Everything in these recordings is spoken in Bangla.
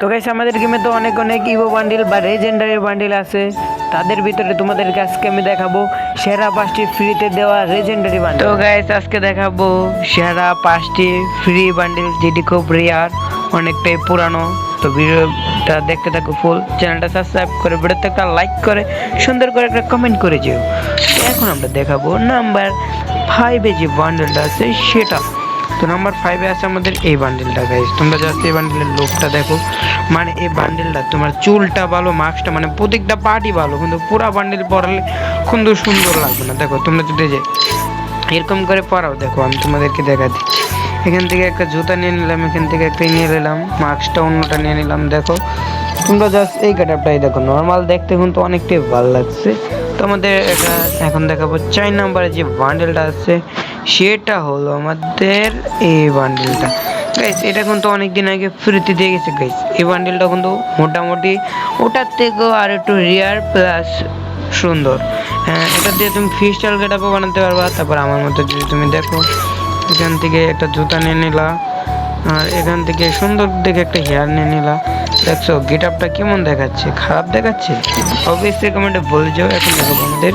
তো গাইস আমাদের গেমে তো অনেক অনেক ইভো বান্ডিল বা লেজেন্ডারি বান্ডিল আছে। তাদের ভিতরে তোমাদেরকে আজকে আমি দেখাবো সেরা পাঁচটি ফ্রিতে দেওয়া লেজেন্ডারি বান্ডিল তো গাইস আজকে দেখাবো সেরা পাঁচটি ফ্রি বান্ডিল যেটি খুব রেয়ার অনেকটাই পুরানো। তো ভিডিওটা দেখতে থাকো ফুল চ্যানেলটা সাবস্ক্রাইব করে, ভিডিওতে একটা লাইক করে, সুন্দর করে একটা কমেন্ট করে যেও এখন আমরা দেখাবো নাম্বার ফাইভে যে বান্ডেলটা আছে, সেটা। তো নাম্বার ফাইভে আছে আমাদের এই বান্ডেলটা গাইজ তোমরা জাস্ট এই বান্ডেলের লোকটা দেখো। মানে এই বান্ডেলটা তোমার চুলটা ভালো মাস্কটা মানে প্রত্যেকটা পার্টি ভালো, কিন্তু পুরা বান্ডেল পরালে কিন্তু সুন্দর লাগবে না। দেখো, তোমরা যদি যে এরকম করে পরাও দেখো, আমি তোমাদেরকে দেখা দেখাচ্ছি এখান থেকে একটা জুতা নিয়ে নিলাম, এখান থেকে একটা নিয়ে নিলাম মাস্কটা অন্যটা নিয়ে নিলাম, দেখো। তোমরা জাস্ট এই কাটাপটাই দেখো। নর্মাল দেখতে কিন্তু অনেকটাই ভালো লাগছে। তো আমাদের এটা এখন দেখাবো। চার নাম্বারে যে বান্ডেলটা আছে সেটা হলো আমাদের এই বান্ডেলটা গাইস এটা কিন্তু অনেকদিন আগে ফ্রিতে দিয়ে গেছে গাইস এই বান্ডেলটা কিন্তু মোটামুটি ওটার থেকেও আর একটু রিয়ার প্লাস সুন্দর। হ্যাঁ এটা দিয়ে তুমি ফিস্টাল গেটাপও বানাতে পারবা, তারপর আমার মতো যদি তুমি দেখো, এখান থেকে একটা জুতা নিয়ে নিলা, আর এখান থেকে সুন্দর দেখে একটা হেয়ার নিয়ে নিলা। দেখছ গেট আপটা কেমন দেখাচ্ছে? খারাপ দেখাচ্ছে? অবভিয়াসলি কমেন্টে বলে যাও। এখন দেখো আমাদের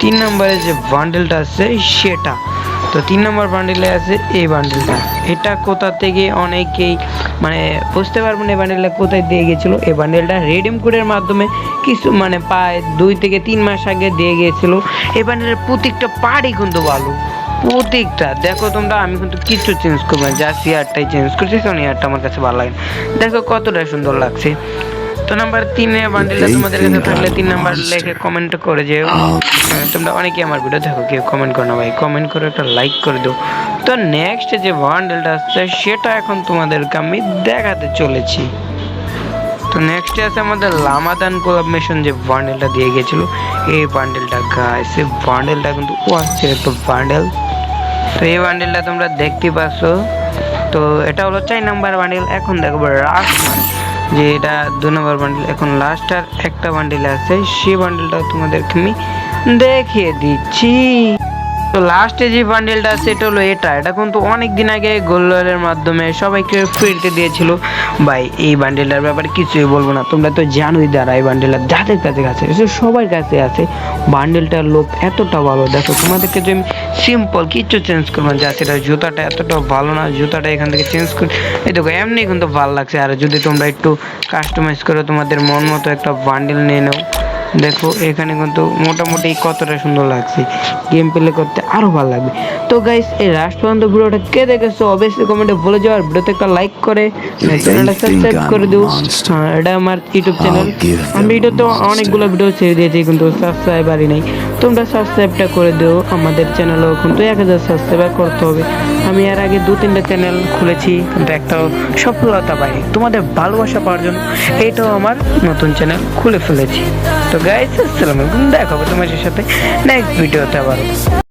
তিন নম্বরে যে বান্ডেলটা আছে, সেটা। তো তিন নম্বর বান্ডেলে আছে এই বান্ডেলটা এটা কোথা থেকে অনেকেই মানে বুঝতে পারব না এই বান্ডেলটা কোথায় দিয়ে গেছিল। এই বান্ডেলটা রেডিম কোডের মাধ্যমে কিছু মানে প্রায় দুই থেকে তিন মাস আগে দিয়ে গিয়েছিল এই বান্ডেলের প্রত্যেকটা পাড়ই কিন্তু ভালো। প্রত্যেকটা। দেখো তোমরা, আমি কিন্তু কিছু চেঞ্জ করব না জাস্ট ইয়ারটাই চেঞ্জ করছি কারণ ইয়ারটা আমার কাছে ভালো লাগে দেখো কতটা সুন্দর লাগছে। তো নাম্বার তিনে বান্ডেলটা তোমাদের কাছে থাকলে তিন নাম্বার লেখে কমেন্ট করে যেও। হ্যাঁ, তোমরা অনেকে আমার ভিডিও দেখো কেউ কমেন্ট করো না ভাই। কমেন্ট করে একটা লাইক করে দাও। তো নেক্সট যে বান্ডেলটা আসছে সেটা এখন তোমাদেরকে আমি দেখাতে চলেছি। তো নেক্সট আছে আমাদের লামাদান কোলাব মিশন যে বান্ডেলটা দিয়ে গেছিল। এই বান্ডেলটা গাইস এই বান্ডেলটা কিন্তু ও আসছে একটা বান্ডেল তো এই বান্ডেলটা তোমরা দেখতে পাচ্ছ তো এটা হলো চার নাম্বার বান্ডেল এখন দেখব লাস্ট যে এটা দু নম্বর বান্ডিল এখন লাস্ট আর একটা বান্ডিল আছে, সেই বান্ডিলটাও তোমাদেরকে আমি দেখিয়ে দিচ্ছি। তো লাস্টে যে বান্ডেলটা এটা হলো এটা। এটা কিন্তু অনেক দিন আগে গোল্ডের মাধ্যমে সবাইকে ফ্রিতে দিয়েছিল। ভাই, এই বান্ডেলটার ব্যাপারে কিছুই বলব না। তোমরা তো জানোই দাঁড়া এই বান্ডেলটা যাদের কাছে কাছে সবার কাছে আছে। বান্ডেলটার লোক এতটা ভালো। দেখো, তোমাদেরকে যে সিম্পল কিচ্ছু চেঞ্জ করব না যা সেটা জুতাটা এতটা ভালো না, জুতাটা এখান থেকে চেঞ্জ করে এই দেখো, এমনি কিন্তু ভালো লাগছে। আর যদি তোমরা একটু কাস্টমাইজ করে, তোমাদের মন মতো একটা বান্ডেল নিয়ে নাও। দেখো এখানে কিন্তু মোটামুটি কতটা সুন্দর লাগছে। গেম প্লে করতে আরও ভালো লাগবে। তো গাইস এই লাস্ট পর্যন্ত ভিডিওটা কে দেখেছ অবশ্যই কমেন্টে বলে যাও আর ভিডিওতে একটা লাইক করে চ্যানেলটা সাবস্ক্রাইব করে দিও। হ্যাঁ, এটা আমার ইউটিউব চ্যানেল আমি ভিডিও তো অনেকগুলো ভিডিও ছেড়ে দিয়েছি কিন্তু সাবস্ক্রাইবারই নেই। তোমরা সাবস্ক্রাইবটা করে দিও, আমাদের চ্যানেলও কিন্তু এক হাজার সাবস্ক্রাইবার করতে হবে। আমি এর আগে দু, তিনটা চ্যানেল খুলেছি, কিন্তু একটাও সফলতা পাই তোমাদের ভালোবাসা পাওয়ার জন্য এইটাও আমার নতুন চ্যানেল খুলে ফেলেছি। তো গাইজ আসসালামু আলাইকুম, দেখা হবে তোমাদের সাথে নেক্সট ভিডিওতে আবার